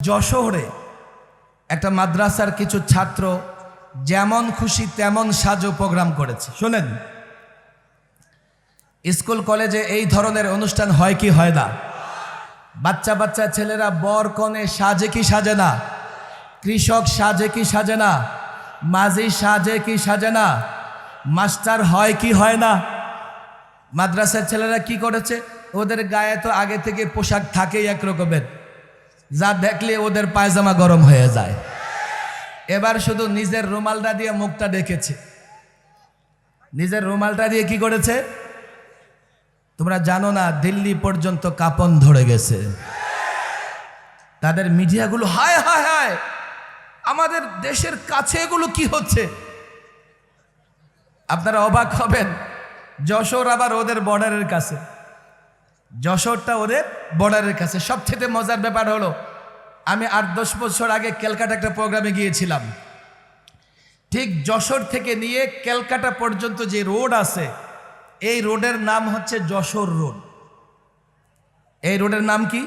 যশোহরে একটা মাদ্রাসার কিছু ছাত্র যেমন খুশি তেমন সাজো প্রোগ্রাম করেছে। শোনেন, স্কুল, কলেজে এই ধরনের অনুষ্ঠান হয় কি হয় না? বাচ্চা বাচ্চা ছেলেরা বর কনে সাজে কি সাজে না? কৃষক সাজে কি সাজে না? মাঝি সাজে কি সাজে না? মাস্টার হয় কি হয় না? মাদ্রাসার ছেলেরা কি করেছে? ওদের গায়ে তো আগে থেকে পোশাক থাকেই এক রকমের যা দেখলে ওদের পায়জামা গরম হয়ে যায়। এবার শুধু নিজের রুমালটা দিয়ে মুখটা ডেকেছে। নিজের রুমালটা দিয়ে কি করেছে? তোমরা জানো না, দিল্লি পর্যন্ত কাপন ধরে গেছে। তাদের মিডিয়াগুলো, হায় হায় হায়! আমাদের দেশের কাছে এগুলো কি হচ্ছে? আপনারা অবাক হবেন, যশোর আবার ওদের বর্ডারের কাছে। যশোরটা ওদের বর্ডারের কাছে। সবথেকে মজার ব্যাপার হলো, আমি আট দশ বছর আগে ক্যালকাটা একটা প্রোগ্রামে গিয়েছিলাম। ঠিক যশোর থেকে নিয়ে ক্যালকাটা পর্যন্ত যে রোড আছে, এই রোডের নাম হচ্ছে যশোর রোড এই রোডের নাম কি?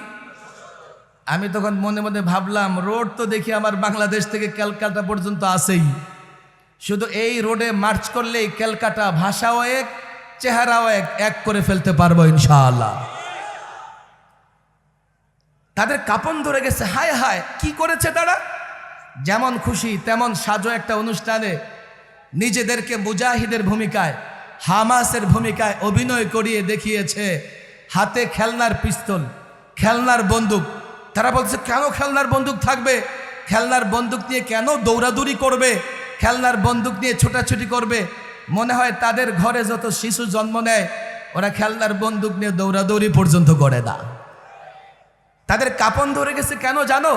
আমি তখন মনে মনে ভাবলাম রোড তো দেখি আমার বাংলাদেশ থেকে ক্যালকাটা পর্যন্ত আসেই শুধু এই রোডে মার্চ করলেই ক্যালকাটা ভাষাও এক চেহারাও এক এক করে ফেলতে পারব ইনশাআল্লাহ। তাদের কাপন ধরে গেছে, হায় হায়, কি করেছে তারা? যেমন খুশি, তেমন সাজো একটা অনুষ্ঠানে নিজেদেরকে মুজাহিদের ভূমিকায়, হামাসের ভূমিকায় অভিনয় করিয়ে দেখিয়েছে। হাতে খেলনার পিস্তল, খেলনার বন্দুক। তারা বলছে, কেন খেলনার বন্দুক থাকবে? খেলনার বন্দুক নিয়ে কেন দৌড়াদৌড়ি করবে? খেলনার বন্দুক নিয়ে ছোটাছুটি করবে? মনে হয় তাদের ঘরে যত শিশু জন্ম নেয়, ওরা খেলনার বন্দুক নিয়ে দৌড়াদৌড়ি পর্যন্ত করে না। তাদের কাপন ধরে গেছে কেন জানো?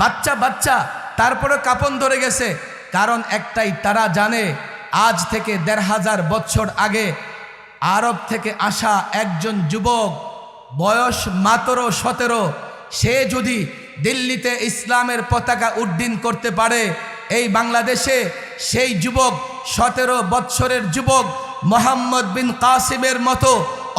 বাচ্চা বাচ্চা তারপরে কাপন ধরে গেছে। কারণ একটাই, তারা জানে, আজ থেকে দেড় হাজার বছর আগে আরব থেকে আসা একজন যুবক, বয়স মাত্র সতেরো, সে যদি দিল্লিতে ইসলামের পতাকা উড্ডীন করতে পারে, এই বাংলাদেশে সেই যুবক সতেরো বৎসরের যুবক মোহাম্মদ বিন কাসিমের মতো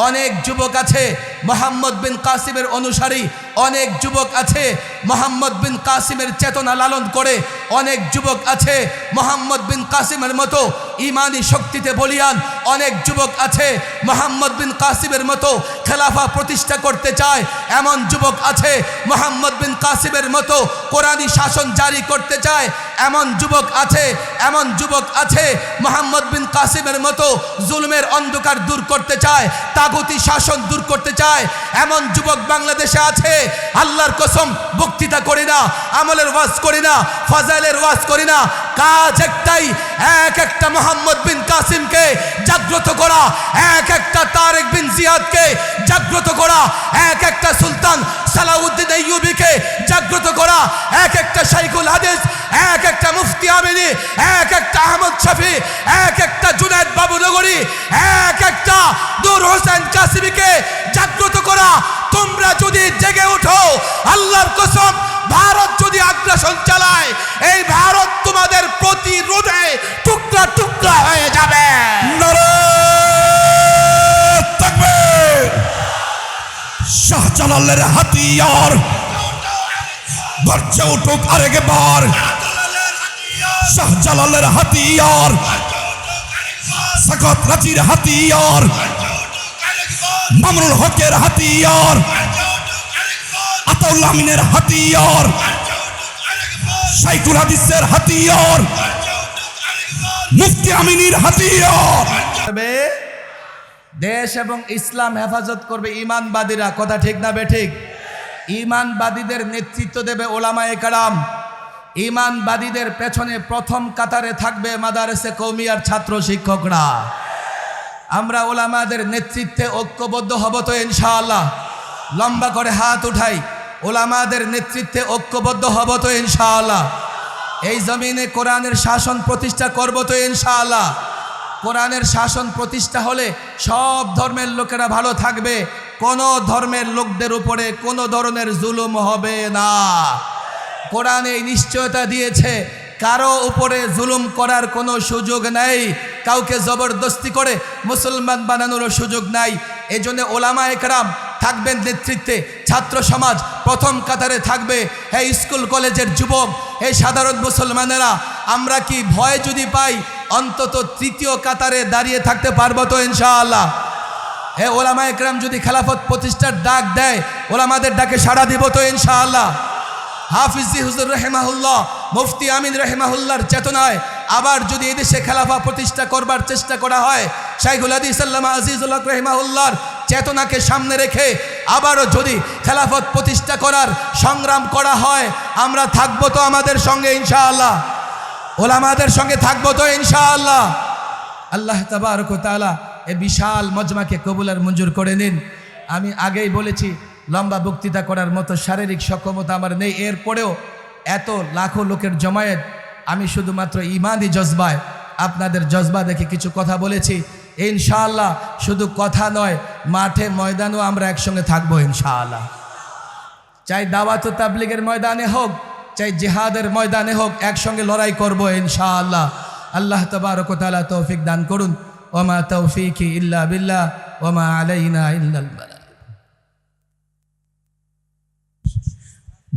অনেক যুবক আছে। মোহাম্মদ বিন কাসিমের অনুসারী অনেক যুবক আছে মোহাম্মদ বিন কাসিমের চেতনা লালন করে। অনেক যুবক আছে মোহাম্মদ বিন কাসিমের মতো ইমানি শক্তিতে বলিয়ান। অনেক যুবক আছে মোহাম্মদ বিন কাসিমের মতো খেলাফা প্রতিষ্ঠা করতে চায়। এমন যুবক আছে মোহাম্মদ বিন কাসিমের মতো কোরআনী শাসন জারি করতে চায়। এমন যুবক আছে, এমন যুবক আছে মোহাম্মদ বিন কাসিমের মতো জুলমের অন্ধকার দূর করতে চায়, তাগুতি শাসন দূর করতে চায়। এমন যুবক বাংলাদেশে আছে আল্লাহর কসম, বক্তৃতা করি না, আমলের ওয়াজ করি না, ফজাইলের ওয়াজ করি না। কাজ একটাই, এক একটা মোহাম্মদ বিন কাসিমকে জাগ্রত করা, এক একটা তারেক বিন জিয়াদকে জাগ্রত করা, এক একটা সুলতান সালাউদ্দিন ইউবিকে জাগ্রত করা, এক একটা শাইখুল হাদিস, এক একটা মুফতি আমিনী, এক একটা আহমদ শফি, এক একটা জুনায়দ বাবু নগরী এক নূর হোসেন কাসিমিকে জাগ্রত করা, তোমরা যদি জেগে ওঠো, আল্লাহর কসম, ভারত যদি আগ্রাসন চালায়, এই ভারত তোমাদের প্রতিরোধে টুকরা টুকরা হয়ে যাবে। শাহজালালের হাতিয়ার। গর্জে উঠুক আরেকবার। শাহজালালের হাতিয়ার। সাকত রাজির হাতিয়ার। মামরুল হকের হাতিয়ার। আতাউল আমিনের হাতিয়ার। সাইকুল হাদিসের হাতিয়ার। মুফতি আমিনীর হাতিয়ার। দেশ এবং ইসলাম হেফাজত করবে ইমানবাদীরা। কথা ঠিক না বেঠিক ইমানবাদীদের নেতৃত্ব দেবে ওলামায়ে কারাম। ইমানবাদীদের পেছনে প্রথম কাতারে থাকবে মাদারেসে কৌমিয়ার ছাত্র শিক্ষকরা। আমরা ওলামাদের নেতৃত্বে ঐক্যবদ্ধ হব তো ইনশাআল্লাহ। লম্বা করে হাত উঠাই, ওলামাদের নেতৃত্বে ঐক্যবদ্ধ হব তো ইনশাআল্লাহ। এই জমিনে কোরআনের শাসন প্রতিষ্ঠা করব তো ইনশাআল্লাহ। কোরআনের শাসন প্রতিষ্ঠা হলে সব ধর্মের লোকেরা ভালো থাকবে, কোনো ধর্মের লোকদের উপরে কোনো ধরনের জুলুম হবে না। কোরআন এই নিশ্চয়তা দিয়েছে, কারও উপরে জুলুম করার কোনো সুযোগ নেই। কাউকে জবরদস্তি করে মুসলমান বানানোর সুযোগ নাই। এই জন্য ওলামা একরাম থাকবেন নেতৃত্বে। ছাত্র সমাজ প্রথম কাতারে থাকবে। হে স্কুল কলেজের যুবক, হে সাধারণ মুসলমানেরা, আমরা কি ভয় যদি পাই, অন্তত তৃতীয় কাতারে দাঁড়িয়ে থাকতে পারব তো ইনশাআল্লাহ। হে ওলামা একরাম যদি খেলাফত প্রতিষ্ঠার ডাক দেয়, ওলামাদের ডাকে সাড়া দিব তো ইনশাআল্লাহ। হাফিজি হুজুর রহেমাহুল্লাহ, মুফতি আমিন রহেমাহুল্লার চেতনায় আবার যদি এদেশে খেলাফা প্রতিষ্ঠা করবার চেষ্টা করা হয়, শাইখুল হাদিস আল্লামা আজিজুল্লাহ রহিমাহুল্লার চেতনাকে সামনে রেখে আবারও যদি খেলাফত প্রতিষ্ঠা করার সংগ্রাম করা হয়, আমরা থাকব তো আমাদের সঙ্গে ইনশাআল্লাহ। ওলামাদের সঙ্গে থাকব তো ইনশাআল্লাহ। আল্লাহ তাবারক ও এ বিশাল মজমাকে কবুলার মঞ্জুর করে নিন। আমি আগেই বলেছি, লম্বা বক্তৃতা করার মতো শারীরিক সক্ষমতা আমার নেই। এরপরেও এত লাখো লোকের জমায়েত আমি শুধুমাত্র ইমানই জজবায় আপনাদের জজবা দেখে কিছু কথা বলেছি। ইনশাআল্লাহ শুধু কথা নয়, মাঠে, ময়দানও আমরা একসঙ্গে থাকব ইনশাআল্লাহ। চাই দাওয়াত তাবলিগের ময়দানে হোক, চাই জিহাদের ময়দানে হোক, একসঙ্গে লড়াই করব ইনশাআল্লাহ। আল্লাহ তবারক তাআলা তৌফিক দান করুন। ওমা তৌফিক ইল্লা বিল্লাহ ওমা আলাইনা ইল্লাল